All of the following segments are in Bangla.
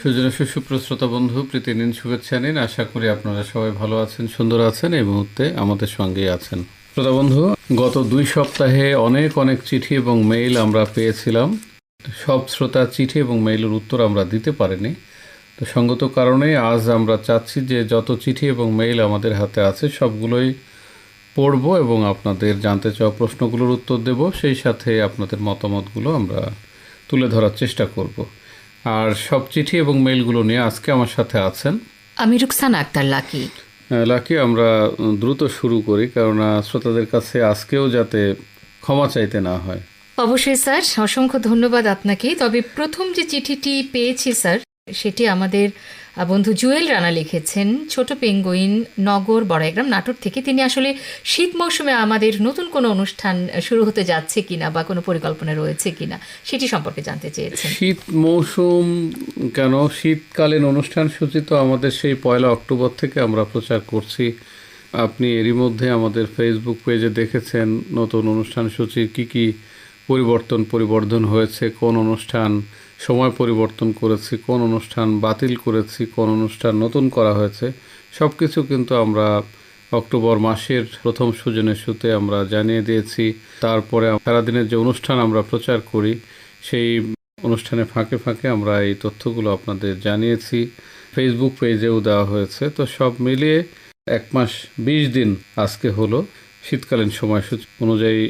সুজনা সুপ্রশ্রোতা বন্ধু প্রীতি নিন শুভেচ্ছা নিন। আশা করি আপনারা সবাই ভালো আছেন, সুন্দর আছেন। এই মুহূর্তে আমাদের সঙ্গেই আছেন। শ্রোতা বন্ধু, গত দুই সপ্তাহে অনেক অনেক চিঠি এবং মেইল আমরা পেয়েছিলাম। সব শ্রোতা চিঠি এবং মেইলের উত্তর আমরা দিতে পারিনি। তো সঙ্গত কারণে আজ আমরা চাচ্ছি যে যত চিঠি এবং মেইল আমাদের হাতে আছে, সবগুলোই পড়ব এবং আপনাদের জানতে চাওয়া প্রশ্নগুলোর উত্তর দেব। সেই সাথে আপনাদের মতামতগুলো আমরা তুলে ধরার চেষ্টা করব। আর সব চিঠি এবং মেলগুলো নিয়ে আজকে আমার সাথে আছেন। আমি রুকসানা আক্তার লাকি। লাকি আমরা দ্রুত শুরু করি কেননা শ্রোতাদের কাছে আজকেও যাতে ক্ষমা চাইতে না হয়। অবশ্যই স্যার। অসংখ্য ধন্যবাদ আপনাকে। তবে প্রথম যে চিঠিটি পেয়েছি স্যার সেটি আমাদের বন্ধু জুয়েল রানা লিখেছেন, ছোট পেঙ্গুইন, নগর, বড়াইগ্রাম, নাটোর থেকে তিনি আসলে শীত মৌসুমে আমাদের নতুন কোনো অনুষ্ঠান শুরু হতে যাচ্ছে কিনা বা কোনো পরিকল্পনা রয়েছে কিনা সেটি সম্পর্কে জানতে চেয়েছেন। শীত মৌসুম কেন? শীতকালীন অনুষ্ঠান সূচি তো আমাদের সেই পয়লা অক্টোবর থেকে আমরা প্রচার করছি। আপনি এরই মধ্যে আমাদের ফেসবুক পেজে দেখেছেন নতুন অনুষ্ঠান সূচি কি কি পরিবর্তন, পরিবর্ধন হয়েছে, কোন অনুষ্ঠান সময় পরিবর্তন করেছি, কোন অনুষ্ঠান বাতিল করেছি, কোন অনুষ্ঠান নতুন করা হয়েছে সব কিছু কিন্তু আমরা অক্টোবর মাসের প্রথম সুজনের সুতে আমরা জানিয়ে দিয়েছি। তারপরে সারাদিনের যে অনুষ্ঠান আমরা প্রচার করি, সেই অনুষ্ঠানে ফাঁকে ফাঁকে আমরা এই তথ্যগুলো আপনাদের জানিয়েছি। ফেসবুক পেজেও দেওয়া হয়েছে। তো সব মিলিয়ে এক মাস বিশ দিন আজকে হলো শীতকালীন সময়সূচি অনুযায়ী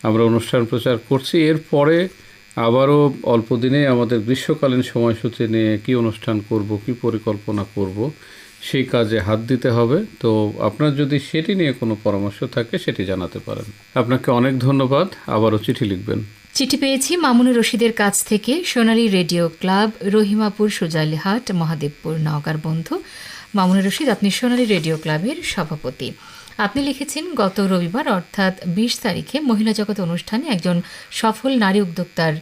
আমরা অনুষ্ঠান প্রচার করছি। এরপরে আবারও অল্প দিনেই আমাদের গ্রীষ্মকালীন সময়সূচি নিয়ে কি অনুষ্ঠান করব, কি পরিকল্পনা করব, সেই কাজে হাত দিতে হবে। তো আপনার যদি সেটি নিয়ে কোনো পরামর্শ থাকে, সেটি জানাতে পারেন। আপনাকে অনেক ধন্যবাদ। আবারও চিঠি লিখবেন। চিঠি পেয়েছি মামুনুর রশিদের কাছ থেকে, সোনালী রেডিও ক্লাব, রহিমাপুর সুজালিহাট মহাদেবপুর, নওগাঁর বন্ধু। মামুনুর রশিদ, আপনি সোনালী রেডিও ক্লাবের সভাপতি। আপনি লিখেছেন গত রবিবার অর্থাৎ বিশ তারিখে মহিলা জগৎ অনুষ্ঠানে একজন সফল নারী উদ্যোক্তার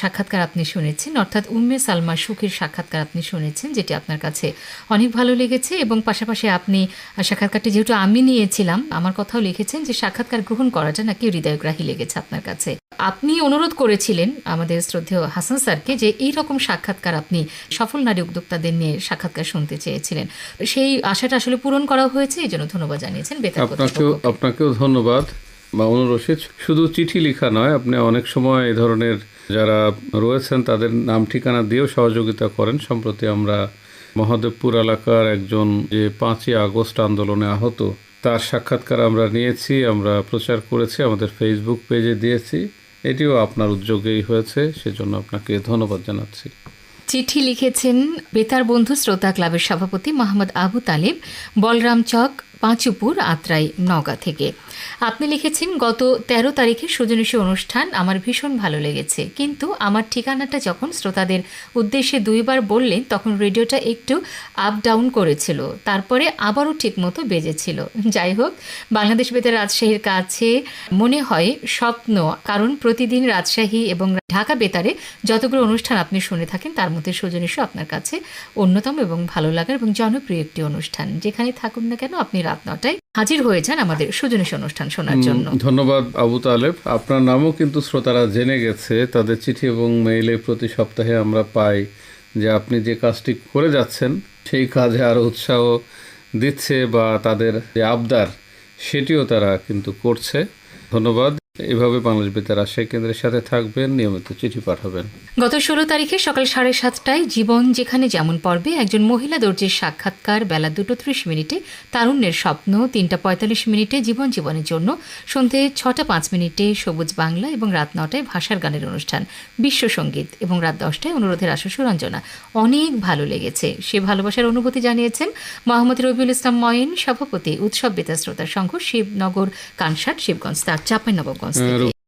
সাক্ষাৎকার আপনি শুনেছেন। অর্থাৎ উম্মে সালমা সুখের সাক্ষাৎকার আপনি শুনেছেন যেটি আপনার কাছে অনেক ভালো লেগেছে এবং পাশাপাশি আপনি সাক্ষাৎকারটি যেহেতু আমি নিয়েছিলাম আমার কথাও লিখেছেন যে সাক্ষাৎকার গ্রহণ করাটা নাকি হৃদয়গ্রাহী লেগেছে আপনার কাছে। আপনি অনুরোধ করেছিলেন আমাদের শ্রদ্ধেয় হাসান স্যারকে যে এই রকম সাক্ষাৎকার আপনি সফল নারী উদ্যোক্তাদের নিয়ে সাক্ষাৎকার শুনতে চেয়েছিলেন। সেই আশাটা আসলে পূরণ করা হয়েছে এই জন্য ধন্যবাদ জানিয়েছেন। বেতার আপনাকেও আপনাকেও ধন্যবাদ। মামুনুর রশিদ শুধু চিঠি লেখা নয়, আপনি অনেক সময় এ ধরনের যারা রয়েছেন, তাদের নাম, ঠিকানা দিয়েও সহযোগিতা করেন। সম্প্রতি আমরা মহাদেবপুর এলাকার একজন যে পাঁচই আগস্ট আন্দোলনে আহত, তার সাক্ষাৎকার আমরা নিয়েছি, আমরা প্রচার করেছি, আমাদের ফেসবুক পেজে দিয়েছি। এটিও আপনার উদ্যোগেই হয়েছে, সেজন্য আপনাকে ধন্যবাদ জানাচ্ছি। চিঠি লিখেছেন বেতার বন্ধু শ্রোতা ক্লাবের সভাপতি মোহাম্মদ আবু তালেব, বলরাম চক, পাঁচুপুর, আত্রাই, নওগাঁ থেকে। আপনি লিখেছেন, গত ১৩ তারিখে সুজনীশী অনুষ্ঠান আমার ভীষণ ভালো লেগেছে। কিন্তু আমার ঠিকানাটা যখন শ্রোতাদের উদ্দেশ্যে দুইবার বললেন, তখন রেডিওটা একটু আপ ডাউন করেছিল। তারপরে আবারও ঠিকমতো বেজেছিল। যাই হোক, বাংলাদেশ বেতার রাজশাহীর কাছে মনে হয় স্বপ্ন, কারণ প্রতিদিন রাজশাহী এবং ঢাকা বেতারে যতগুলো অনুষ্ঠান আপনি শুনে থাকেন, তার মধ্যে সজনীশও আপনার কাছে অন্যতম এবং ভালো লাগার এবং জনপ্রিয় একটি অনুষ্ঠান। যেখানে থাকুন না কেন, আপনি রাত নটায় হাজির হয়ে যান আমাদের সুজনীশ অনুষ্ঠান শোনার জন্য। ধন্যবাদ আবু তালেব। আপনার নামও কিন্তু শ্রোতারা জেনে গেছে। তাদের চিঠি এবং মেইলে প্রতি সপ্তাহে আমরা পাই যে আপনি যে কাজটি করে যাচ্ছেন সেই কাজে আরও উৎসাহ দিচ্ছে বা তাদের যে আবদার সেটিও তারা কিন্তু করছে। ধন্যবাদ। এভাবে বাংলাদেশ বেতার রাজশাহী কেন্দ্রের সাথে থাকবেন, নিয়মিত চিঠি পাঠাবেন। গত ষোলো তারিখে সকাল সাড়ে সাতটায় জীবন যেখানে যেমন পর্বে একজন মহিলা দর্জির সাক্ষাৎকার বেলা দুটো ত্রিশ মিনিটে তারুণ্যের স্বপ্ন, তিনটা পঁয়তাল্লিশ মিনিটে জীবন জীবনের জন্য, সন্ধে ছটা পাঁচ মিনিটে সবুজ বাংলা এবং রাত নটায় ভাষার গানের অনুষ্ঠান বিশ্বসঙ্গীত এবং রাত দশটায় অনুরোধের আশা সুরঞ্জনা। অনেক ভালো লেগেছে। সে ভালোবাসার অনুভূতি জানিয়েছেন মোহাম্মদ রবিউল ইসলাম ময়েন সভাপতি উৎসব বেতার শ্রোতা সংঘ, শিবনগর, কানসাট, শিবগঞ্জ, তার চাঁপাইনবাবগঞ্জ।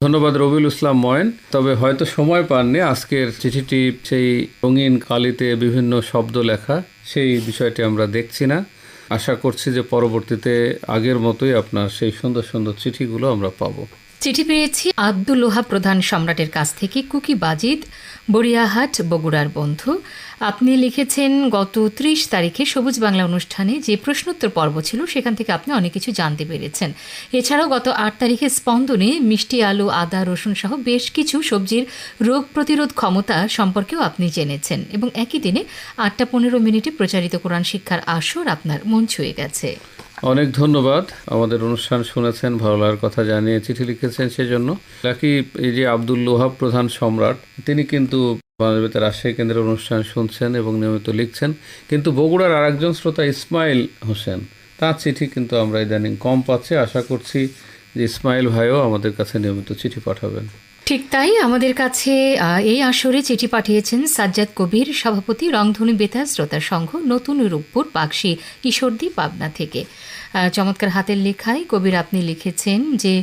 ধন্যবাদ রবিউল ইসলাম ময়েন। তবে হয়তো সময় পাননি আজকের চিঠিটি সেই রঙিন কালিতে বিভিন্ন শব্দ লেখা সেই বিষয়টি আমরা দেখছি না। আশা করছি যে পরবর্তীতে আগের মতোই আপনার সেই সুন্দর সুন্দর চিঠিগুলো আমরা পাবো। চিঠি পেয়েছি আব্দুল লোহা প্রধান সম্রাটের কাছ থেকে কুকি বাজিদ বড়িয়াহাট, বগুড়ার বন্ধু। আপনি লিখেছেন, গত ত্রিশ তারিখে সবুজ বাংলা অনুষ্ঠানে যে প্রশ্নোত্তর পর্ব ছিল, সেখান থেকে আপনি অনেক কিছু জানতে পেরেছেন। এছাড়াও গত আট তারিখে স্পন্দনে মিষ্টি আলু, আদা, রসুন সহ বেশ কিছু সবজির রোগ প্রতিরোধ ক্ষমতা সম্পর্কেও আপনি জেনেছেন এবং একই দিনে আটটা পনেরো মিনিটে প্রচারিত কোরআন শিক্ষার আসর আপনার মন ছুঁয়ে গেছে। অনেক ধন্যবাদ। আমাদের অনুষ্ঠান শুনেছেন, ভালো লাগার কথা জানিয়ে চিঠি লিখেছেন সেজন্য। লাকি এই যে আব্দুল লোহাব প্রধান সম্রাট, তিনি কিন্তু বাংলাদেশ রাজশাহী কেন্দ্রের অনুষ্ঠান শুনছেন এবং নিয়মিত লিখছেন। কিন্তু বগুড়ার আরেকজন শ্রোতা ইসমাইল হোসেন, তার চিঠি কিন্তু আমরা ইদানিং কম পাচ্ছি। আশা করছি যে ইসমাইল ভাইও আমাদের কাছে নিয়মিত চিঠি পাঠাবেন। ঠিক তাই আমাদের কাছে এই আসরে চিঠি পাঠিয়েছেন সাজ্জাদ কবির, সভাপতি রংধনু বেতার শ্রোতা সংঘ, নতুন রূপপুর পাকশি ঈশ্বরদী পাবনা থেকে। চমৎকার হাতের লেখায় কবির আপনি লিখেছেন যে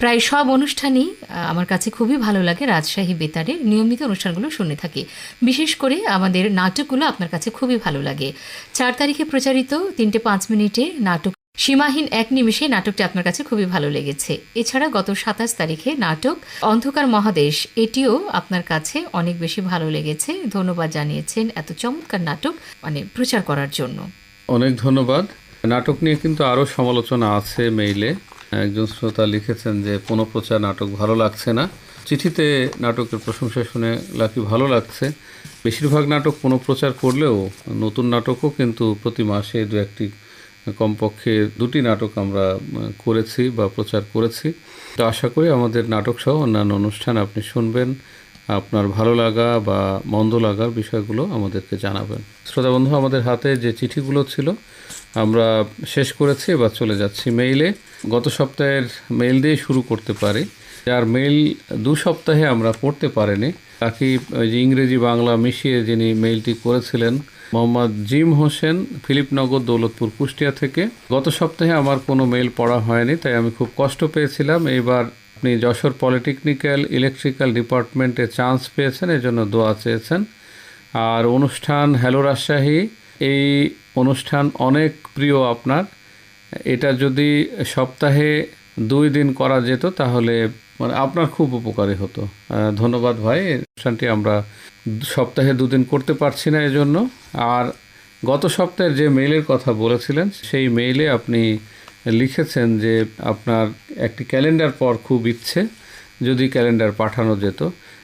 প্রায় সব অনুষ্ঠানই আমার কাছে খুবই ভালো লাগে রাজশাহী বেতারের নিয়মিত অনুষ্ঠানগুলো শুনে থাকি। বিশেষ করে আমাদের নাটকগুলো আপনার কাছে খুবই ভালো লাগে। চার তারিখে প্রচারিত তিনটে পাঁচ মিনিটে নাটক সীমাহীন এক নিমিষে নাটকটি আপনার কাছে খুবই ভালো লেগেছে। এছাড়া গত সাতাশ তারিখে নাটক অন্ধকার মহাদেশ, এটিও আপনার কাছে অনেক বেশি ভালো লেগেছে। ধন্যবাদ জানিয়েছেন এত চমৎকার নাটক মানে প্রচার করার জন্য। অনেক ধন্যবাদ। নাটক নিয়ে কিন্তু আরও সমালোচনা আছে মেইলে। একজন শ্রোতা লিখেছেন যে, পুনঃপ্রচার নাটক ভালো লাগছে না। চিঠিতে নাটকের প্রশংসা শুনে লাকি ভালো লাগছে। বেশিরভাগ নাটক পুনঃপ্রচার করলেও নতুন নাটকও কিন্তু প্রতি মাসে দু একটি কমপক্ষে দুটি নাটক আমরা করেছি বা প্রচার করেছি। তো আশা করি আমাদের নাটক সহ অন্যান্য অনুষ্ঠান আপনি শুনবেন, আপনার ভালো লাগা বা মন্দ লাগার বিষয়গুলো আমাদেরকে জানাবেন। শ্রোতা বন্ধু, আমাদের হাতে যে চিঠিগুলো ছিল আমরা শেষ করেছি, এবার চলে যাচ্ছি মেইলে গত সপ্তাহের মেইল দিয়ে শুরু করতে পারি। যার মেইল দু সপ্তাহে আমরা পড়তে পারিনি। তাকে যে ইংরেজি বাংলা মিশিয়ে যিনি মেইলটি করেছিলেন, মোহাম্মদ জিম হোসেন, ফিলিপনগর দৌলতপুর কুষ্টিয়া থেকে। গত সপ্তাহে আমার কোনো মেইল পড়া হয়নি, তাই আমি খুব কষ্ট পেয়েছিলাম। এইবার আপনি যশোর পলিটেকনিক্যাল ইলেকট্রিক্যাল ডিপার্টমেন্টে চান্স পেয়েছেন, এজন্য দোয়া চেয়েছেন। আর অনুষ্ঠান হ্যালো রাজশাহী এই অনুষ্ঠান অনেক প্রিয় আপনার। এটা যদি সপ্তাহে দুই দিন করা যেত তাহলে মানে আপনার খুব উপকারী হতো। ধন্যবাদ ভাই অনুষ্ঠানটি আমরা সপ্তাহে দুদিন করতে পারছি না এজন্য। আর গত সপ্তাহের যে মেইলের কথা বলেছিলেন, সেই মেইলে আপনি লিখেছেন যে আপনার একটি ক্যালেন্ডার পর খুব ইচ্ছে যদি ক্যালেন্ডার পাঠানো যেত।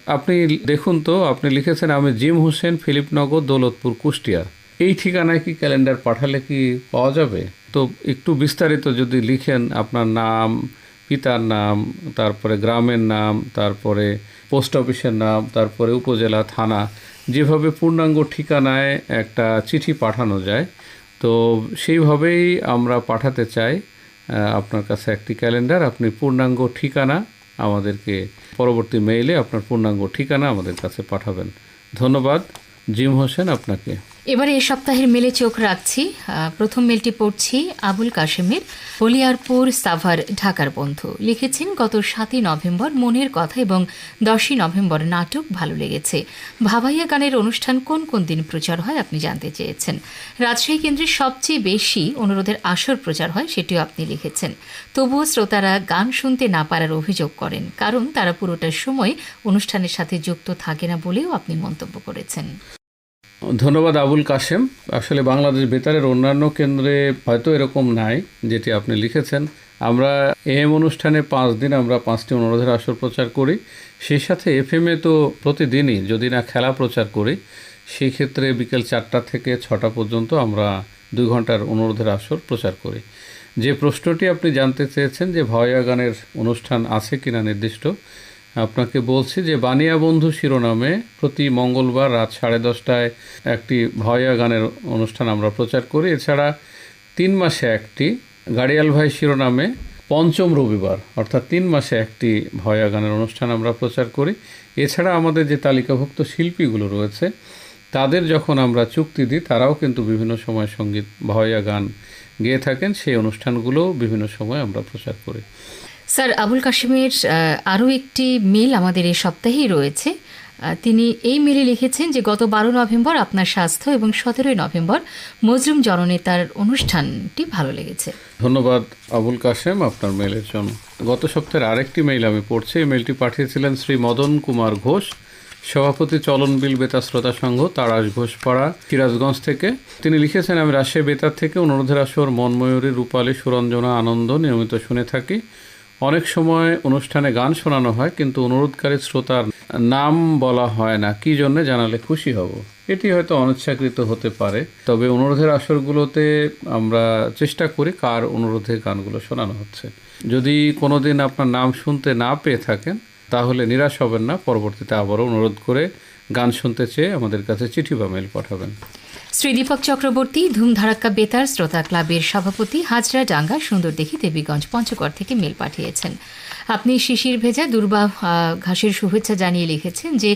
আপনি দেখুন তো, আপনি লিখেছেন, আমি জিম হোসেন, ফিলিপনগর, দৌলতপুর, কুষ্টিয়া। এই ঠিকানায় কি ক্যালেন্ডার পাঠালে কি পাওয়া যাবে? তো একটু বিস্তারিত যদি লিখেন আপনার নাম, পিতার নাম, তারপরে গ্রামের নাম, তারপরে পোস্ট অফিসের নাম, তারপরে উপজেলা, থানা, যেভাবে পূর্ণাঙ্গ ঠিকানায় একটা চিঠি পাঠানো যায়, তো সেইভাবেই আমরা পাঠাতে চাই আপনার কাছে একটি ক্যালেন্ডার। আপনি পূর্ণাঙ্গ ঠিকানা আমাদেরকে পরবর্তী মেইলে আপনার পূর্ণাঙ্গ ঠিকানা আমাদের কাছে পাঠাবেন। ধন্যবাদ। জিম হোসেন আপনাকে। এবারে এ সপ্তাহের মেলে চোখ রাখছি। প্রথম মেলটি পড়ছি আবুল কাশেমের বলিয়ারপুর সাভার, ঢাকার বন্ধু। লিখেছেন, গত সাতই নভেম্বর মনের কথা এবং দশই নভেম্বর নাটক ভালো লেগেছে। ভাবাইয়া গানের অনুষ্ঠান কোন কোন দিন প্রচার হয় আপনি জানতে চেয়েছেন। রাজশাহী কেন্দ্রে সবচেয়ে বেশি অনুরোধের আসর প্রচার হয় সেটিও আপনি লিখেছেন। তবুও শ্রোতারা গান শুনতে না পারার অভিযোগ করেন, কারণ তারা পুরোটা সময় অনুষ্ঠানের সাথে যুক্ত থাকে না বলেও আপনি মন্তব্য করেছেন। ধন্যবাদ আবুল কাশেম। আসলে বাংলাদেশ বেতারের অন্যান্য কেন্দ্রে হয়তো এরকম নাই, যেটি আপনি লিখেছেন। আমরা এম অনুষ্ঠানে পাঁচ দিন আমরা পাঁচটি অনুরোধের আসর প্রচার করি। সেই সাথে এফএমে তো প্রতিদিনই, যদি না খেলা প্রচার করি, সেই ক্ষেত্রে বিকেল চারটা থেকে ছটা পর্যন্ত আমরা দুই ঘণ্টার অনুরোধের আসর প্রচার করি। যে প্রশ্নটি আপনি জানতে চেয়েছেন যে ভয়া গানের অনুষ্ঠান আছে কিনা নির্দিষ্ট আপনাকে বলছি যে বানিয়া বন্ধু শিরোনামে প্রতি মঙ্গলবার রাত সাড়ে দশটায় একটি ভয়া গানের অনুষ্ঠান আমরা প্রচার করি। এছাড়া তিন মাসে একটি গাড়িয়াল ভাই শিরোনামে পঞ্চম রবিবার, অর্থাৎ তিন মাসে একটি ভয়া গানের অনুষ্ঠান আমরা প্রচার করি। এছাড়া আমাদের যে তালিকাভুক্ত শিল্পীগুলো রয়েছে, তাদের যখন আমরা চুক্তি দিই, তারাও কিন্তু বিভিন্ন সময় সংগীত, ভয়া গান গেয়ে থাকেন। সেই অনুষ্ঠানগুলোও বিভিন্ন সময় আমরা প্রচার করি। স্যার, আবুল কাশিমের আরও একটি মেল আমাদের এই সপ্তাহেই রয়েছে। তিনি এই মেলে লিখেছেন যে, গত বারো নভেম্বর আপনার স্বাস্থ্য এবং সতেরোই নভেম্বর মজরুম জননেতার অনুষ্ঠানটি ভালো লেগেছে। ধন্যবাদ আবুল কাশেম আপনার মেলের জন্য। গত সপ্তাহের আরেকটি মেইল আমি পড়ছি। এই মেলটি পাঠিয়েছিলেন শ্রী মদন কুমার ঘোষ, সভাপতি চলন বিল শ্রোতা সংঘ তারাস ঘোষপাড়া সিরাজগঞ্জ থেকে। তিনি লিখেছেন, আমি রাজশাহী বেতার থেকে অনুরোধের আসর মনময়ূরী, রূপালী, সুরঞ্জনা, আনন্দ নিয়মিত শুনে থাকি। অনেক সময় অনুষ্ঠানে গান শোনানো হয়, কিন্তু অনুরোধকারী শ্রোতার নাম বলা হয় না। কি জন্য জানালে খুশি হব? এটি হয়তো অনিচ্ছাকৃত হতে পারে, তবে অনুরোধের আসরগুলোতে আমরা চেষ্টা করি কার অনুরোধে গানগুলো শোনানো হচ্ছে। যদি কোনোদিন আপনার নাম শুনতে না পেয়ে থাকেন, তাহলে নিরাশ হবেন না। পরবর্তীতে আবারও অনুরোধ করে গান শুনতে চেয়ে আমাদের কাছে চিঠি বা মেল পাঠাবেন। শ্রীদীপক চক্রবর্তী, ধুমধারাক্কা বেতার শ্রোতা ক্লাবের সভাপতি হাজরা ডাঙ্গা সুন্দরদেখি দেবীগঞ্জ, পঞ্চগড় থেকে মেল পাঠিয়েছেন। আপনি শিশির ভেজা দুর্বা ঘাসের শুভেচ্ছা জানিয়ে লিখেছেন যে,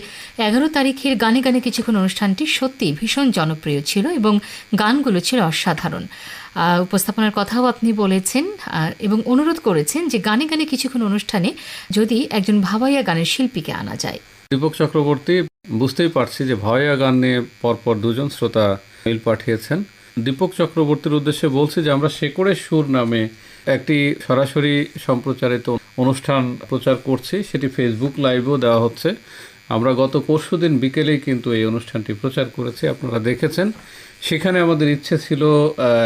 এগারো তারিখের গানে গানে কিছুক্ষণ অনুষ্ঠানটি সত্যি ভীষণ জনপ্রিয় ছিল এবং গানগুলো ছিল অসাধারণ। উপস্থাপনার কথাও আপনি বলেছেন এবং অনুরোধ করেছেন যে গানে গানে কিছুক্ষণ অনুষ্ঠানে যদি একজন ভাবাইয়া গানের শিল্পীকে আনা যায়। দীপক চক্রবর্তী, বুঝতেই পারছি যে ভয়া গান নিয়ে পরপর দুজন শ্রোতা মেল পাঠিয়েছেন। দীপক চক্রবর্তীর উদ্দেশ্যে বলছি যে, আমরা শেকড়ের সুর নামে একটি সরাসরি সম্প্রচারিত অনুষ্ঠান প্রচার করছি। সেটি ফেসবুক লাইভেও দেওয়া হচ্ছে। আমরা গত পরশু দিন বিকেলেই কিন্তু এই অনুষ্ঠানটি প্রচার করেছি, আপনারা দেখেছেন। সেখানে আমাদের ইচ্ছে ছিল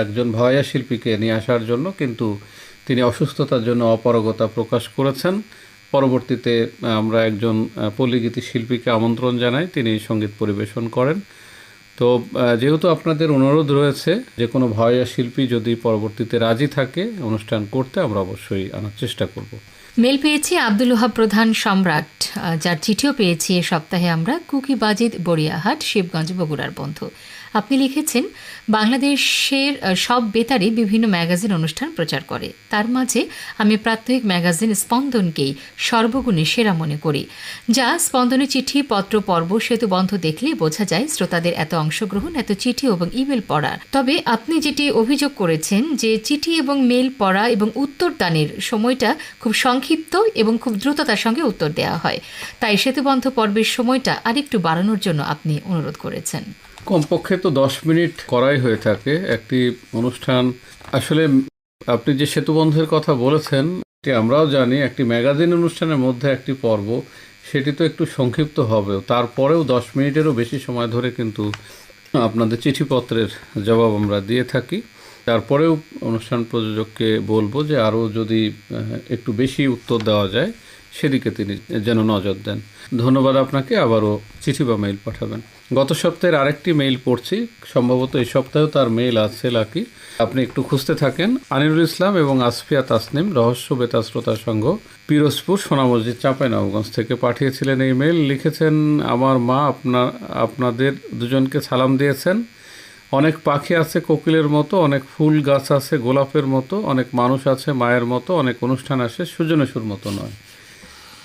একজন ভয়া শিল্পীকে নিয়ে আসার জন্য, কিন্তু তিনি অসুস্থতার জন্য অপারগতা প্রকাশ করেছেন। পরবর্তীতে আমরা একজন পল্লীগীতি শিল্পীকে আমন্ত্রণ জানাই, তিনি সংগীত পরিবেশন করেন। তো যেহেতু আপনাদের অনুরোধ রয়েছে যে কোনো ভয়া শিল্পী যদি পরবর্তীতে রাজি থাকে অনুষ্ঠান করতে, আমরা অবশ্যই আনার চেষ্টা করব। মেল পেয়েছি আব্দুল ওহাব প্রধান সম্রাট যার চিঠিও পেয়েছি এ সপ্তাহে আমরা কুকি বাজিদ বড়িয়াহাট, শিবগঞ্জ, বগুড়ার বন্ধু। আপনি লিখেছেন, বাংলাদেশের সব বেতারে বিভিন্ন ম্যাগাজিন অনুষ্ঠান প্রচার করে। তার মাঝে আমি প্রাত্যহিক ম্যাগাজিন স্পন্দনকেই সর্বগুণে সেরা মনে করি, যা স্পন্দনের চিঠি, পত্র, পর্ব, সেতু বন্ধ দেখলেই বোঝা যায় শ্রোতাদের এত অংশগ্রহণ, এত চিঠি এবং ইমেল পড়া। তবে আপনি যেটি অভিযোগ করেছেন যে চিঠি এবং মেল পড়া এবং উত্তর দানের সময়টা খুব সংক্ষিপ্ত এবং খুব দ্রুততার সঙ্গে উত্তর দেওয়া হয়। তাই সেতুবন্ধ পর্বের সময়টা আরেকটু বাড়ানোর জন্য আপনি অনুরোধ করেছেন। কমপক্ষে তো দশ মিনিট করাই হয়ে থাকে একটি অনুষ্ঠান। আসলে আপনি যে সেতুবন্ধের কথা বলেছেন এটি আমরাও জানি, একটি ম্যাগাজিন অনুষ্ঠানের মধ্যে একটি পর্ব, সেটি তো একটু সংক্ষিপ্ত হবেও। তারপরেও দশ মিনিটেরও বেশি সময় ধরে কিন্তু আপনাদের চিঠিপত্রের জবাব আমরা দিয়ে থাকি। তারপরেও অনুষ্ঠান প্রযোজককে বলব যে আরও যদি একটু বেশি উত্তর দেওয়া যায় সেদিকে তিনি যেন নজর দেন। ধন্যবাদ আপনাকে, আবারও চিঠি বা মেইল পাঠাবেন। গত সপ্তাহের আরেকটি মেইল পড়ছি। সম্ভবত এই সপ্তাহেও তার মেইল আছে লাকি। আপনি একটু খুঁজতে থাকেন। আনিরুল ইসলাম এবং আসফিয়া তাসনিম, রহস্য বেতা শ্রোতা সংঘ, পিরোজপুর সোনা মসজিদ চাঁপাইনবাবগঞ্জ থেকে পাঠিয়েছিলেন এই মেইল লিখেছেন, আমার মা আপনার আপনাদের দুজনকে সালাম দিয়েছেন। অনেক পাখি আছে কোকিলের মতো, অনেক ফুল গাছ আছে গোলাপের মতো, অনেক মানুষ আছে মায়ের মতো, অনেক অনুষ্ঠান আসে সুজনেশুর মতো নয়।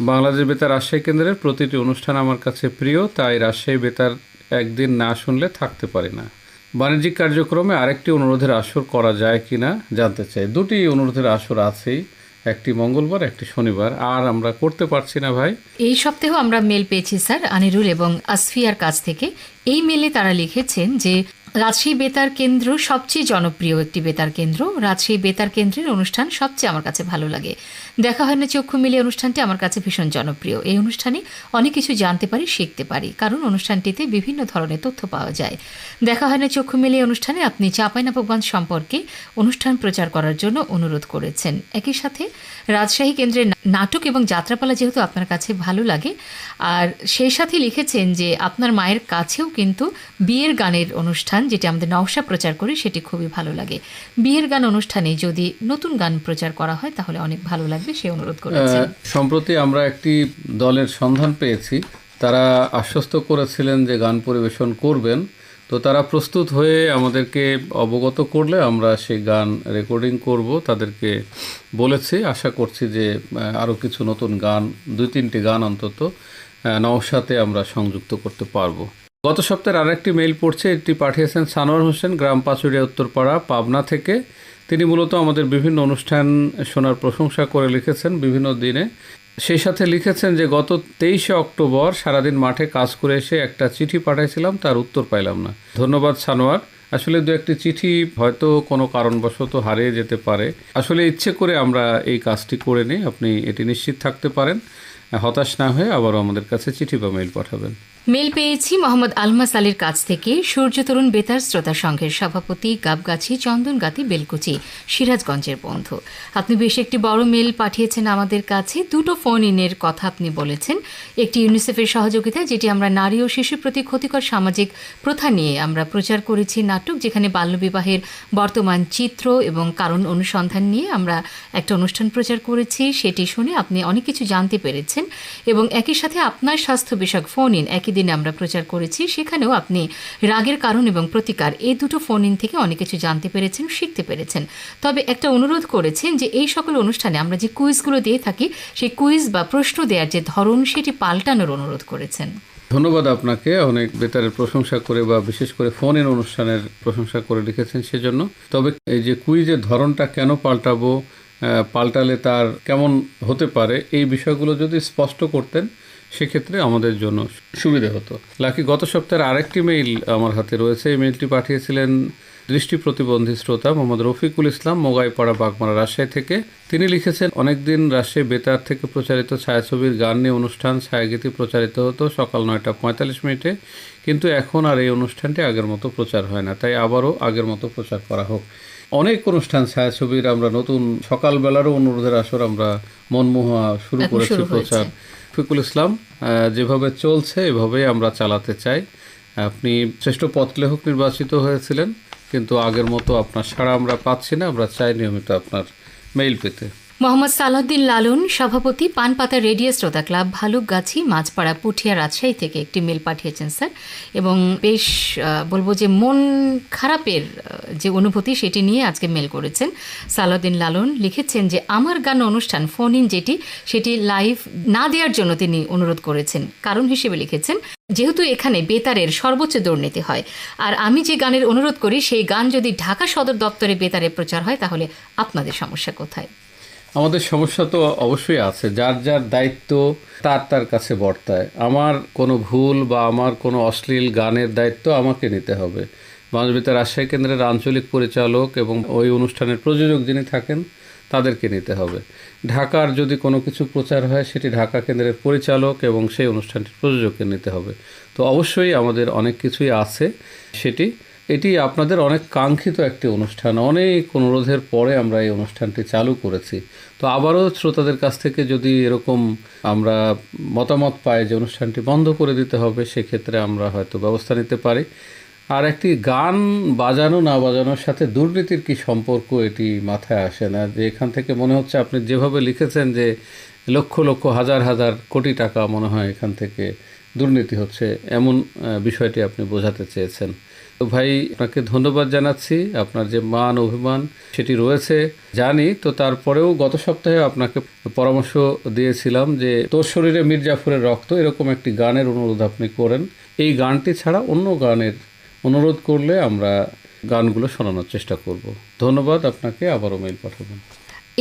বাংলাদেশ বেতার রাজশাহী কেন্দ্রের প্রতিটি অনুষ্ঠান আমার কাছে প্রিয়, তাই রাজশাহী বেতার একদিন না শুনলে থাকতে পারি না। বাণিজ্যিক কার্যক্রমে আরেকটি অনুরোধের আসর করা যায় কিনা জানতে চাই। দুটি অনুরোধের আসর আছেই, একটি মঙ্গলবার, একটি শনিবার। আর আমরা করতে পারছি না ভাই। এই সপ্তাহেও আমরা মেল পেয়েছি স্যার আনিরুল এবং আসফিয়ার কাছ থেকে। এই মেলে তারা লিখেছেন যে, রাজশাহী বেতার কেন্দ্র সবচেয়ে জনপ্রিয় একটি বেতার কেন্দ্র। রাজশাহী বেতার কেন্দ্রের অনুষ্ঠান সবচেয়ে আমার কাছে ভালো লাগে। দেখা হয় না চক্ষু মিলিয়ে অনুষ্ঠানটি আমার কাছে ভীষণ জনপ্রিয়। এই অনুষ্ঠানে অনেক কিছু জানতে পারি, শিখতে পারি, কারণ অনুষ্ঠানটিতে বিভিন্ন ধরনের তথ্য পাওয়া যায়। দেখা হয় না চক্ষু মিলিয়ে অনুষ্ঠানে আপনি চাঁপাইনবাবগঞ্জ সম্পর্কে অনুষ্ঠান প্রচার করার জন্য অনুরোধ করেছেন। একই সাথে রাজশাহী কেন্দ্রের নাটক এবং যাত্রাপালা যেহেতু আপনার কাছে ভালো লাগে, আর সেই সাথে লিখেছেন যে আপনার মায়ের কাছেও কিন্তু বিয়ের গানের অনুষ্ঠান, যেটি আমাদের নওশা প্রচার করি, সেটি খুবই ভালো লাগে। বিয়ের গান অনুষ্ঠানে যদি নতুন গান প্রচার করা হয়, তাহলে অনেক ভালো লাগবে। সে অনুরোধ করেছেন সম্প্রতি আমরা একটি দলের সন্ধান পেয়েছি। তারা আশ্বস্ত করেছিলেন যে গান পরিবেশন করবেন। তো তারা প্রস্তুত হয়ে আমাদেরকে অবগত করলে আমরা সেই গান রেকর্ডিং করব, তাদেরকে বলেছি। আশা করছি যে আরও কিছু নতুন গান, দুই তিনটি গান অন্তত নওশাতে আমরা সংযুক্ত করতে পারব। গত সপ্তাহের আরেকটি মেইল পড়ছে, এটি পাঠিয়েছেন সানোয়ার হোসেন, গ্রাম পাচুরিয়া, উত্তরপাড়া, পাবনা থেকে। তিনি মূলত আমাদের বিভিন্ন অনুষ্ঠান শোনার প্রশংসা করে লিখেছেন বিভিন্ন দিনে। সেই সাথে লিখেছেন যে, গত তেইশে অক্টোবর সারাদিন মাঠে কাজ করে এসে একটা চিঠি পাঠাইছিলাম, তার উত্তর পাইলাম না। ধন্যবাদ, সানোয়ার। আসলে দু একটি চিঠি হয়তো কোনো কারণবশত হারিয়ে যেতে পারে। আসলে ইচ্ছে করে আমরা এই কাজটি করে নিই, আপনি এটি নিশ্চিত থাকতে পারেন। হতাশ না হয়ে আবারও আমাদের কাছে চিঠি বা মেইল পাঠাবেন। মেল পেয়েছি মোহাম্মদ আলমাস আলীর কাছ থেকে সূর্য তরুণ বেতার শ্রোতা সংঘের সভাপতি, গাবগাছি, চন্দনগাতি, বেলকুচি, সিরাজগঞ্জের বন্ধু। আপনি বেশ একটি বড় মেল পাঠিয়েছেন আমাদের কাছে। দুটো ফোন ইনের কথা আপনি বলেছেন। একটি ইউনিসেফের সহযোগিতায়, যেটি আমরা নারী ও শিশুর প্রতি ক্ষতিকর সামাজিক প্রথা নিয়ে আমরা প্রচার করেছি নাটক, যেখানে বাল্যবিবাহের বর্তমান চিত্র এবং কারণ অনুসন্ধান নিয়ে আমরা একটা অনুষ্ঠান প্রচার করেছি। সেটি শুনে আপনি অনেক কিছু জানতে পেরেছেন এবং একই সাথে আপনার স্বাস্থ্য বিষয়ক ফোন ইন একই দিনে আমরা প্রচার করেছি। সেখানেও আপনি রাগের কারণ এবং প্রতিকার এই দুটো ফোন ইন থেকে অনেক কিছু জানতে পেরেছেন, শিখতে পেরেছেন। তবে একটা অনুরোধ করেছেন যে এই সকল অনুষ্ঠানে আমরা যে কুইজগুলো দিয়ে থাকি, সেই কুইজ বা প্রশ্ন দেওয়ার যে ধরন, সেটি পাল্টানোর অনুরোধ করেছেন। ধন্যবাদ আপনাকে। অনেক বেতারের প্রশংসা করে বা বিশেষ করে ফোনের অনুষ্ঠানের প্রশংসা করে লিখেছেন সেজন্য। তবে এই যে কুইজের ধরনটা কেন পাল্টাবো পাল্টালে তার কেমন হতে পারে, এই বিষয়গুলো যদি স্পষ্ট করতেন সেক্ষেত্রে আমাদের জন্য সুবিধা হতো। লাকি গত সপ্তাহের আরেকটি মেইল আমার হাতে রয়েছে। এই মেইলটি পাঠিয়েছিলেন দৃষ্টি প্রতিবন্ধী শ্রোতা মোহাম্মদ রফিকুল ইসলাম মোগাইপাড়া বাগমারা রাজশাহী থেকে। তিনি লিখেছেন অনেকদিন রাজশাহী বেতার থেকে প্রচারিত ছায়াছবির গান নিয়ে অনুষ্ঠান ছায়াগীতি প্রচারিত হতো সকাল নয়টা পঁয়তাল্লিশ মিনিটে। কিন্তু এখন আর এই অনুষ্ঠানটি আগের মতো প্রচার হয় না। তাই আবারও আগের মতো প্রচার করা হোক। অনেক অনুষ্ঠান ছায়াছবির আমরা নতুন সকালবেলারও অনুরোধের আসর আমরা মনমোহা শুরু করেছি প্রচার। ফিকুল ইসলাম যেভাবে চলছে এভাবেই আমরা চালাতে চাই। আপনি শ্রেষ্ঠ পথলেখক নির্বাচিত হয়েছিলেন, কিন্তু আগের মতো আপনার সাড়া আমরা পাচ্ছি না, আমরা চাই নিয়মিত আপনার মেইল পেতে। মোহাম্মদ সালাউদ্দিন লালন সভাপতি পানপাতা রেডিও শ্রোতা ক্লাব ভালুকগাছি, মাঝপাড়া পুঠিয়া রাজশাহী থেকে একটি মেল পাঠিয়েছেন, স্যার। এবং বেশ বলব যে মন খারাপের যে অনুভূতি সেটি নিয়ে আজকে মেল করেছেন সালাউদ্দিন লালন। লিখেছেন যে, আমার গান অনুষ্ঠান, ফোন ইন যেটি, সেটি লাইভ না দেওয়ার জন্য তিনি অনুরোধ করেছেন। কারণ হিসেবে লিখেছেন, যেহেতু এখানে বেতারের সর্বোচ্চ দুর্নীতি হয়, আর আমি যে গানের অনুরোধ করি, সেই গান যদি ঢাকা সদর দপ্তরে বেতারে প্রচার হয়, তাহলে আপনাদের সমস্যা কোথায়? আমাদের সমস্যা তো অবশ্যই আছে। যার যার দায়িত্ব, তার তার কাছে বর্তায়। আমার কোনো ভুল বা আমার কোনো অশ্লীল গানের দায়িত্ব আমাকে নিতে হবে। বাংলাদেশ রাজশাহী কেন্দ্রের আঞ্চলিক পরিচালক এবং ওই অনুষ্ঠানের প্রযোজক যিনি থাকেন, তাদেরকে নিতে হবে। ঢাকার যদি কোনো কিছু প্রচার হয়, সেটি ঢাকা কেন্দ্রের পরিচালক এবং সেই অনুষ্ঠানটির প্রযোজককে নিতে হবে। তো অবশ্যই আমাদের অনেক কিছুই আছে। সেটি এটি আপনাদের অনেক কাঙ্ক্ষিত একটি অনুষ্ঠান। অনেক অনুরোধের পরে আমরা এই অনুষ্ঠানটি চালু করেছি। তো আবারও শ্রোতাদের কাছ থেকে যদি এরকম আমরা মতামত পাই যে অনুষ্ঠানটি বন্ধ করে দিতে হবে, সেক্ষেত্রে আমরা হয়তো ব্যবস্থা নিতে পারি। আর একটি গান বাজানো, না বাজানোর সাথে দুর্নীতির কি সম্পর্ক এটি মাথায় আসে না? যে এখান থেকে মনে হচ্ছে আপনি যেভাবে লিখেছেন যে লক্ষ লক্ষ, হাজার হাজার কোটি টাকা মনে হয় এখান থেকে দুর্নীতি হচ্ছে, এমন বিষয়টি আপনি বোঝাতে চেয়েছেন। ভাই, আপনাকে ধন্যবাদ জানাচ্ছি। আপনার যে মান, অভিমান, সেটি রয়েছে, জানি। তো তারপরেও গত সপ্তাহে আপনাকে পরামর্শ দিয়েছিলাম যে, তোর শরীরে মীর জাফরের রক্ত, এরকম একটি গানের অনুরোধ আপনি করেন। এই গানটি ছাড়া অন্য গানের অনুরোধ করলে আমরা গানগুলো শোনানোর চেষ্টা করব। ধন্যবাদ, আপনাকে আবারও মেইল পাঠাবেন।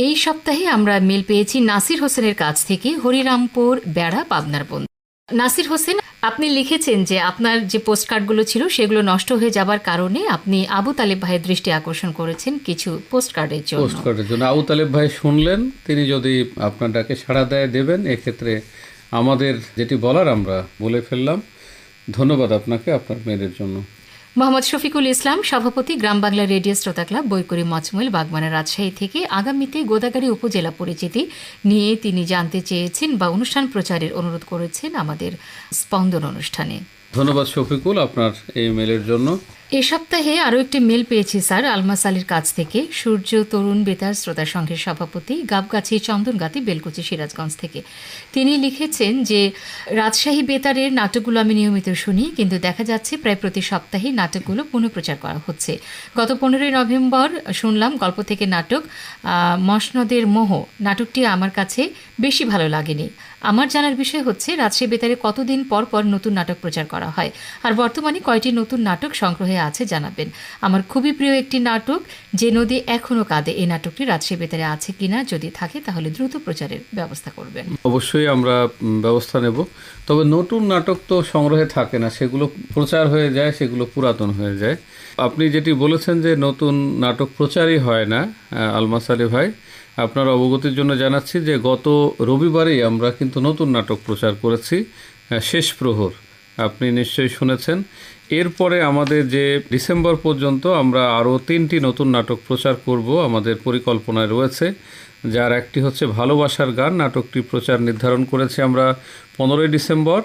এই সপ্তাহে আমরা মেল পেয়েছি নাসির হোসেনের কাছ থেকে হরিরামপুর, বেড়া, পাবনার বন্ধু নাসির হোসেন, আপনি লিখেছেন যে আপনার যে পোস্টকার্ডগুলো ছিল সেগুলো নষ্ট হয়ে যাবার কারণে আপনি আবু তালেব ভাইয়ের দৃষ্টি আকর্ষণ করেছেন কিছু পোস্টকার্ডের জন্য। পোস্ট কার্ডের জন্য। আবু তালেব ভাই শুনলেন, তিনি যদি আপনার ডাকে সাড়া দেয় দেবেন, এক্ষেত্রে আমাদের যেটি বলার আমরা বলে ফেললাম। ধন্যবাদ আপনাকে আপনার মেয়েদের জন্য। মোহাম্মদ শফিকুল ইসলাম সভাপতি গ্রাম বাংলা রেডিও শ্রোতা ক্লাব বৈকুড়ি মচমুল বাগমারা রাজশাহী থেকে আগামীতে গোদাগাড়ি উপজেলা পরিচিতি নিয়ে তিনি জানতে চেয়েছেন বা অনুষ্ঠান প্রচারের অনুরোধ করেছেন আমাদের স্পন্দন অনুষ্ঠানে। ধন্যবাদ শফিকুল আপনার এই মেলের জন্য। এ সপ্তাহে আরও একটি মেল পেয়েছি স্যার আলমাস আলীর কাছ থেকে। সূর্য তরুণ বেতার শ্রোতা সংঘের সভাপতি গাবগাছি চন্দনগাতি বেলকুচি সিরাজগঞ্জ থেকে। তিনি লিখেছেন যে, রাজশাহী বেতারের নাটকগুলো আমি নিয়মিত শুনি, কিন্তু দেখা যাচ্ছে প্রায় প্রতি সপ্তাহে নাটকগুলো পুনঃপ্রচার করা হচ্ছে। গত পনেরোই নভেম্বর শুনলাম গল্প থেকে নাটক মসনদের মোহ। নাটকটি আমার কাছে বেশি ভালো লাগেনি। আমার জানার বিষয় হচ্ছে, রাজশাহী বেতারে কতদিন পর পর নতুন নাটক প্রচার করা হয়? আর বর্তমানে কয়টি নতুন নাটক সংগ্রহে আছে জানাবেন। আমার খুবই প্রিয় একটি নাটক, যে নদী এখনও কাঁদে। এই নাটকটি রাজশাহী বেতারে আছে কিনা যদি থাকে, তাহলে দ্রুত প্রচারের ব্যবস্থা করবেন। অবশ্যই আমরা ব্যবস্থা নেব। তবে নতুন নাটক তো সংগ্রহে থাকে না, সেগুলো প্রচার হয়ে যায়, সেগুলো পুরাতন হয়ে যায়। আপনি যেটি বলেছেন যে নতুন নাটক প্রচারই হয় না আলমাস আলী ভাই, আপনার অবগতির জন্য জানাচ্ছি যে গত রবিবারেই আমরা কিন্তু নতুন নাটক প্রচার করেছি শেষ প্রহর। আপনি নিশ্চয়ই শুনেছেন। এরপরে আমাদের যে ডিসেম্বর পর্যন্ত আমরা আরও তিনটি নতুন নাটক প্রচার করব, আমাদের পরিকল্পনায় রয়েছে। যার একটি হচ্ছে ভালোবাসার গান। নাটকটি প্রচার নির্ধারণ করেছি আমরা পনেরোই ডিসেম্বর।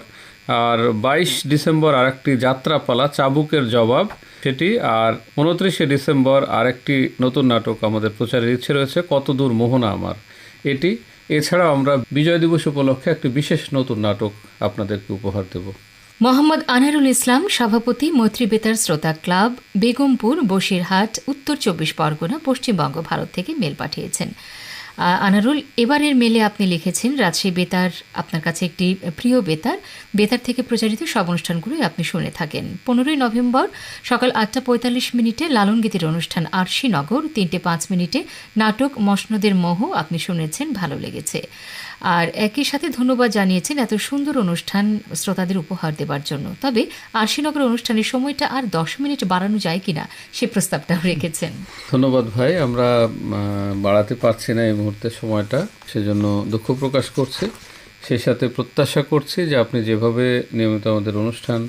আর বাইশ ডিসেম্বর আরেকটি যাত্রাপালা, চাবুকের জবাব সেটি। আর উনত্রিশে ডিসেম্বর আরেকটি নতুন নাটক আমাদের প্রচারের ইচ্ছে রয়েছে কত দূর মোহনা আমার। এটি। এছাড়াও আমরা বিজয় দিবস উপলক্ষে একটি বিশেষ নতুন নাটক আপনাদেরকে উপহার দেব। মোহাম্মদ আনারুল ইসলাম, সভাপতি মৈত্রী বেতার শ্রোতা ক্লাব, বেগমপুর, বসিরহাট, উত্তর চব্বিশ পরগনা, পশ্চিমবঙ্গ, ভারত থেকে মেল পাঠিয়েছেন। আনারুল, এবারের মেলে আপনি লিখেছেন, রাজশাহী বেতার আপনার কাছে একটি প্রিয় বেতার। বেতার থেকে প্রচারিত সব অনুষ্ঠানগুলোই আপনি শুনে থাকেন। পনেরোই নভেম্বর সকাল আটটা পঁয়তাল্লিশ মিনিটে লালন গীতির অনুষ্ঠান আরশি নগর, তিনটে পাঁচ মিনিটে নাটক মসনদের মহ আপনি শুনেছেন, ভালো লেগেছে। আর একই সাথে ধন্যবাদ জানিয়েছেন এত সুন্দর অনুষ্ঠান শ্রোতাদের উপহার দেবার জন্য। তবে আরশিনগর অনুষ্ঠানের সময়টা আর দশ মিনিট বাড়ানো যায় কিনা সে প্রস্তাবটাও রেখেছেন। ধন্যবাদ ভাই, আমরা বাড়াতে পারছি না এই মুহূর্তে সময়টা, সেজন্য দুঃখ প্রকাশ করছি। সেই সাথে প্রত্যাশা করছি যে আপনি যেভাবে নিয়মিত আমাদের অনুষ্ঠান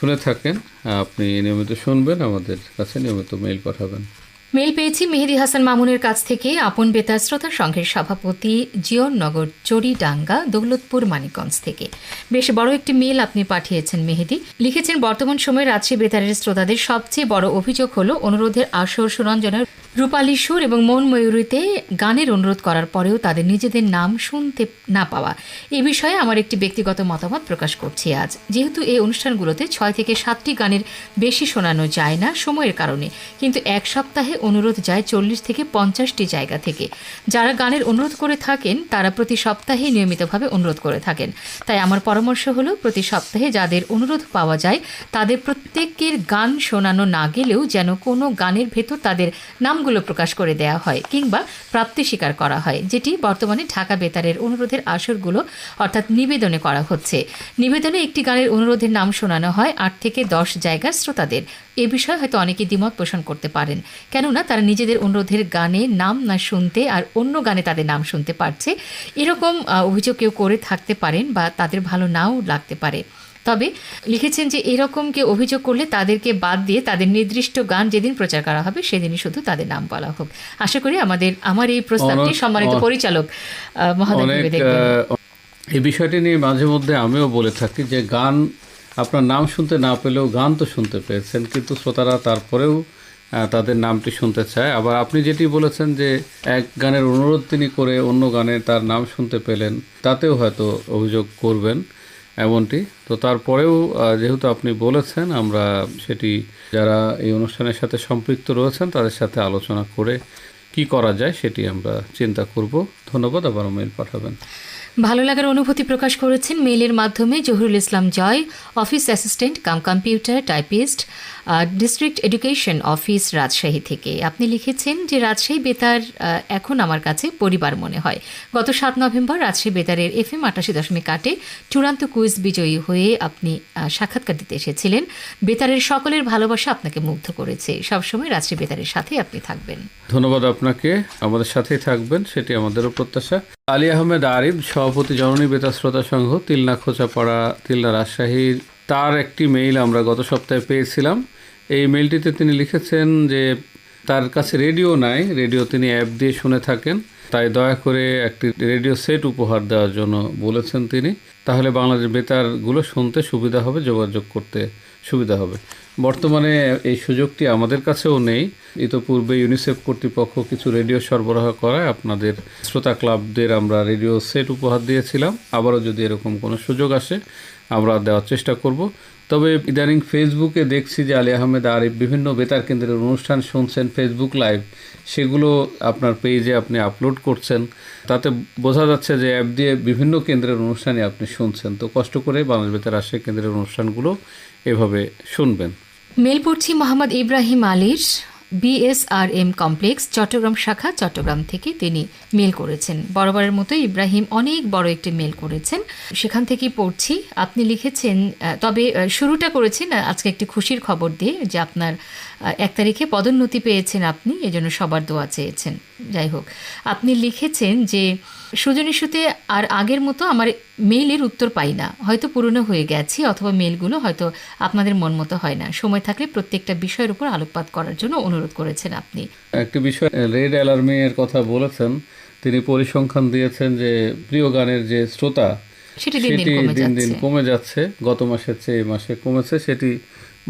শুনে থাকেন, আপনি নিয়মিত শুনবেন, আমাদের কাছে নিয়মিত মেইল পাঠাবেন। মেল পেয়েছি মেহেদি হাসান মামুনের কাছ থেকে আপন বেতার শ্রোতা সংঘের সভাপতি জিয়ননগর চড়িডাঙ্গা, দৌলতপুর, মানিকগঞ্জ থেকে। বেশ বড় একটি মেল আপনি পাঠিয়েছেন মেহেদি। লিখেছেন, বর্তমান সময়ে রাজশাহী বেতারের শ্রোতাদের সবচেয়ে বড় অভিযোগ হলো অনুরোধের আসর সুরঞ্জনের রূপালী সুর এবং মন ময়ূরীতে গানের অনুরোধ করার পরেও তাদের নিজেদের নাম শুনতে না পাওয়া। এ বিষয়ে আমার একটি ব্যক্তিগত মতামত প্রকাশ করছি আজ। যেহেতু এই অনুষ্ঠানগুলোতে ছয় থেকে সাতটি গানের বেশি শোনানো যায় না সময়ের কারণে, কিন্তু এক সপ্তাহে অনুরোধ যায় চল্লিশ থেকে পঞ্চাশটি জায়গা থেকে। যারা গানের অনুরোধ করে থাকেন, তারা প্রতি সপ্তাহে নিয়মিতভাবে অনুরোধ করে থাকেন। তাই আমার পরামর্শ হলো, প্রতি সপ্তাহে যাদের অনুরোধ পাওয়া যায়, তাদের প্রত্যেকের গান শোনানো না গেলেও যেন কোনো গানের ভেতর তাদের নামগুলো প্রকাশ করে দেওয়া হয় কিংবা প্রাপ্তি স্বীকার করা হয়, যেটি বর্তমানে ঢাকা বেতারের অনুরোধের আসরগুলো অর্থাৎ নিবেদনে করা হচ্ছে। নিবেদনে একটি গানের অনুরোধের নাম শোনানো হয় আট থেকে দশ জায়গার শ্রোতাদের। এ বিষয়ে হয়তো অনেকে দ্বিমত পোষণ করতে পারেন। কেননা তারা নিজেদের অনুরোধের গানে নাম না শুনতে আর অন্য গানে তাদের নাম শুনতে পারছে। এরকম অভিযোগ কেউ করে থাকতে পারেন বা তাদের ভালো নাও লাগতে পারে। তবে লিখেছেন যে এরকম কেউ অভিযোগ করলে তাদেরকে বাদ দিয়ে তাদের নির্দিষ্ট গান যেদিন প্রচার করা হবে সেদিনই শুধু তাদের নাম বলা হোক। আশা করি আমাদের আমার এই প্রস্তাবটি সম্মানিত পরিচালক আহ, এই বিষয়টি নিয়ে মাঝে মধ্যে আমিও বলে থাকি যে গান আপনার নাম শুনতে না পেলেও গান তো শুনতে পেয়েছেন, কিন্তু শ্রোতারা তারপরেও তাদের নামটি শুনতে চায়। আবার আপনি যেটি বলেছেন যে এক গানের অনুরোধ তিনি করে অন্য গানে তার নাম শুনতে পেলেন, তাতেও হয়তো অভিযোগ করবেন এমনটি। তো তারপরেও যেহেতু আপনি বলেছেন, আমরা সেটি যারা এই অনুষ্ঠানের সাথে সম্পৃক্ত রয়েছেন, তাদের সাথে আলোচনা করে কি করা যায় সেটি আমরা চিন্তা করব। ধন্যবাদ, আবার মেইল পাঠাবেন। ভালো লাগার অনুভূতি প্রকাশ করেছেন মেইলের মাধ্যমে Jahurul Islam Joy, office assistant, cum computer, typist district education office Rajshahi থেকে। আপনি লিখেছেন যে রাজশাহী বেতার এখন আমার কাছে পরিবার মনে হয়। গত সাত নভেম্বর রাজশাহী বেতারের এফ এম আটাশি দশমিক আটে চূড়ান্ত কুইজ বিজয়ী হয়ে আপনি সাক্ষাৎকার দিতে এসেছিলেন। বেতারের সকলের ভালোবাসা আপনাকে মুগ্ধ করেছে। সবসময় রাজশাহী বেতারের সাথে আপনি থাকবেন। ধন্যবাদ আপনাকে। আমাদের সাথেই থাকবেন, সেটি আমাদেরও প্রত্যাশা। আলী আহমেদ আরিফ সভাপতি জননী বেতার শ্রোতা সংঘ, তিলনা খোঁচাপাড়া, তিলনা রাজশাহীর তার একটি মেইল আমরা গত সপ্তাহে পেয়েছিলাম। এই মেইলটিতে তিনি লিখেছেন যে, তার কাছে রেডিও নাই রেডিও তিনি অ্যাপ দিয়ে শুনে থাকেন, তাই দয়া করে একটি রেডিও সেট উপহার দেওয়ার জন্য বলেছেন তিনি। তাহলে বাংলাদেশ বেতারগুলো শুনতে সুবিধা হবে, যোগাযোগ করতে সুবিধা হবে। বর্তমানে এই সুযোগটি আমাদের কাছেও নেই। ইতোপূর্বে ইউনিসেফ কর্তৃপক্ষ কিছু রেডিও সরবরাহ করায় আপনাদের শ্রোতা ক্লাবদের আমরা রেডিও সেট উপহার দিয়েছিলাম। আবারও যদি এরকম কোনো সুযোগ আসে, আমরা দেওয়ার চেষ্টা করব। তবে ইদানিং ফেসবুকে দেখছি যে আলী আহমেদ আরিফ বিভিন্ন বেতার কেন্দ্রের অনুষ্ঠান শুনছেন, ফেসবুক লাইভ। সেগুলো আপনার পেজে আপনি আপলোড করছেন। তাতে বোঝা যাচ্ছে যে অ্যাপ দিয়ে বিভিন্ন কেন্দ্রের অনুষ্ঠানে আপনি শুনছেন। তো কষ্ট করে বাংলাদেশ বেতার রাজশাহী কেন্দ্রের অনুষ্ঠানগুলো এভাবে শুনবেন। মেল পড়ছি মোহাম্মদ ইব্রাহিম আলীর বিএসআরএম কমপ্লেক্স চট্টগ্রাম শাখা চট্টগ্রাম থেকে তিনি মেল করেছেন। বরাবরের মতো ইব্রাহিম অনেক বড় একটি মেল করেছেন। সেখান থেকে পড়ছি। আপনি লিখেছেন তবে শুরুটা করেছেন আজকে একটি খুশির খবর দিয়ে যে আপনার এক তারিখে পদোন্নতি পেয়েছেন আপনি এজন্য সবার দোয়া চেয়েছেন। যাই হোক আপনি লিখেছেন যে সুজন ইস্যুতে আর আগের মতো আমার মেইলের উত্তর পাই না। হয়তো পুরনো হয়ে গেছি অথবা মেইলগুলো হয়তো আপনাদের মন মতো হয় না। সময় থাকলে প্রত্যেকটা বিষয়ের উপর আলোকপাত করার জন্য অনুরোধ করেছেন আপনি। একটি বিষয় রেড অ্যালার্মি এর কথা বলেছেন। তিনি পরিসংখ্যান দিয়েছেন যে প্রিয় গানের যে শ্রোতা সেটি দিন দিন কমে যাচ্ছে। গত মাসের চেয়ে মাসে কমেছে সেটি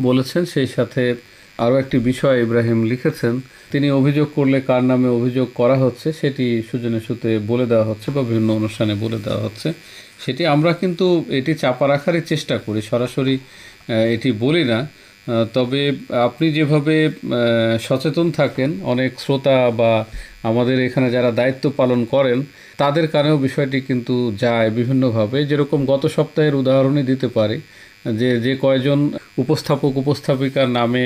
বলেছেন। সেই সাথে আরও একটি বিষয় ইব্রাহিম লিখেছেন, তিনি অভিযোগ করলে কার নামে অভিযোগ করা হচ্ছে সেটি সুজনের সুতে বলে দেওয়া হচ্ছে বা বিভিন্ন অনুষ্ঠানে বলে দেওয়া হচ্ছে। সেটি আমরা কিন্তু এটি চাপা রাখারই চেষ্টা করি, সরাসরি এটি বলি না। তবে আপনি যেভাবে সচেতন থাকেন, অনেক শ্রোতা বা আমাদের এখানে যারা দায়িত্ব পালন করেন, তাদের কানেও বিষয়টি কিন্তু যায় বিভিন্নভাবে। যেরকম গত সপ্তাহের উদাহরণই দিতে পারি যে যে কয়জন উপস্থাপক, উপস্থাপিকার নামে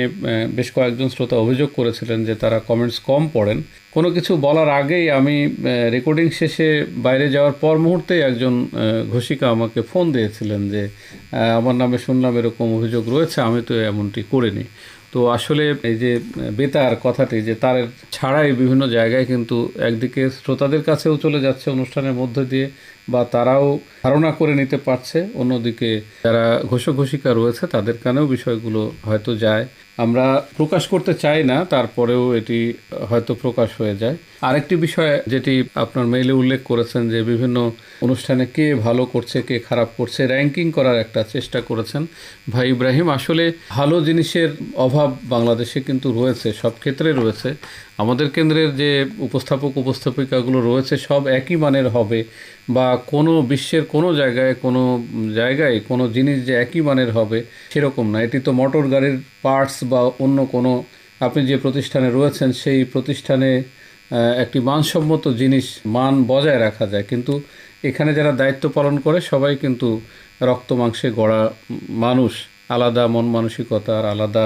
বেশ কয়েকজন শ্রোতা অভিযোগ করেছিলেন যে তারা কমেন্টস কম পড়েন। কোনো কিছু বলার আগেই আমি রেকর্ডিং শেষে বাইরে যাওয়ার পর মুহূর্তেই একজন ঘোষিকা আমাকে ফোন দিয়েছিলেন যে আমার নামে শুনলাম এরকম অভিযোগ রয়েছে, আমি তো এমনটি করিনি। তো আসলে এই যে বেতার কথাটি যে তার ছাড়াই বিভিন্ন জায়গায় কিন্তু একদিকে শ্রোতাদের কাছেও চলে যাচ্ছে অনুষ্ঠানের মধ্য দিয়ে বা তারাও ধারণা করে নিতে পারছে। অন্যদিকে যারা ঘোষঘোষিকা রয়েছে, তাদের কানেও বিষয়গুলো হয়তো যায়। আমরা প্রকাশ করতে চাই না, তারপরেও এটি হয়তো প্রকাশ হয়ে যায়। আরেকটি বিষয় যেটি আপনার মেইলে উল্লেখ করেছেন যে বিভিন্ন অনুষ্ঠানে কে ভালো করছে, কে খারাপ করছে র্যাঙ্কিং করার একটা চেষ্টা করেছেন ভাই ইব্রাহিম। আসলে ভালো জিনিসের অভাব বাংলাদেশে কিন্তু রয়েছে, সব ক্ষেত্রে রয়েছে। আমাদের কেন্দ্রের যে উপস্থাপক, উপস্থাপিকাগুলো রয়েছে, সব একই মানের হবে বা কোনো বিশ্বের কোনো জায়গায় কোনো জায়গায় কোনো জিনিস যে একই মানের হবে সেরকম না। এটি তো মোটর গাড়ির পার্টস বা অন্য কোনো, আপনি যে প্রতিষ্ঠানে রয়েছেন সেই প্রতিষ্ঠানে একটি মানসম্মত জিনিস, মান বজায় রাখা যায়। কিন্তু এখানে যারা দায়িত্ব পালন করে, সবাই কিন্তু রক্ত মাংসে গড়া মানুষ। আলাদা মন মানসিকতার, আলাদা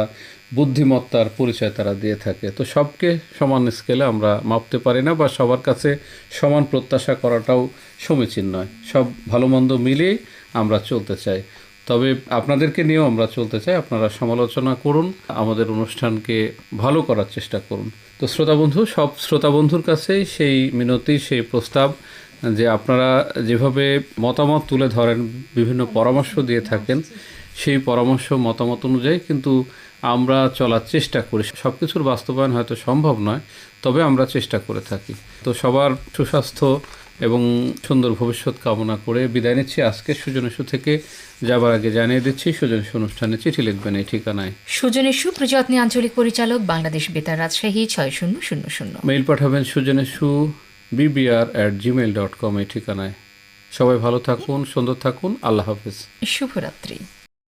বুদ্ধিমত্তার পরিচয় তারা দিয়ে থাকে। তো সবকে সমান স্কেলে আমরা মাপতে পারি না বা সবার কাছে সমান প্রত্যাশা করাটাও সমীচীন নয়। সব ভালো মন্দ মিলিয়েই আমরা চলতে চাই। তবে আপনাদেরকে নিয়েও আমরা চলতে চাই। আপনারা সমালোচনা করুন, আমাদের অনুষ্ঠানকে ভালো করার চেষ্টা করুন। তো শ্রোতা বন্ধু, সব শ্রোতা বন্ধুর কাছেই সেই মিনতি, সেই প্রস্তাব যে আপনারা যেভাবে মতামত তুলে ধরেন, বিভিন্ন পরামর্শ দিয়ে থাকেন, সেই পরামর্শ, মতামত অনুযায়ী কিন্তু আমরা চলার চেষ্টা করি। সব কিছুর বাস্তবায়ন হয়তো সম্ভব নয় তবে আমরা চেষ্টা করে থাকি। তো সবার সুস্বাস্থ্য এবং সুন্দর ভবিষ্যৎ কামনা করে বিদায় নিচ্ছি। আজকে সুজনেশু থেকে যাবার আগে জানিয়ে দিচ্ছি সুজনেশু অনুষ্ঠানে চিঠি লিখবেন এই ঠিকানায়। সুজনের সুপ্রযত্নে আঞ্চলিক পরিচালক বাংলাদেশ বেতার রাজশাহী ছয় শূন্য শূন্য শূন্য। মেইল পাঠাবেন সুজনেশু BBR at Gmail dot com এই ঠিকানায়। সবাই ভালো থাকুন সুন্দর থাকুন আল্লাহ হাফিজ। শুভরাত্রি।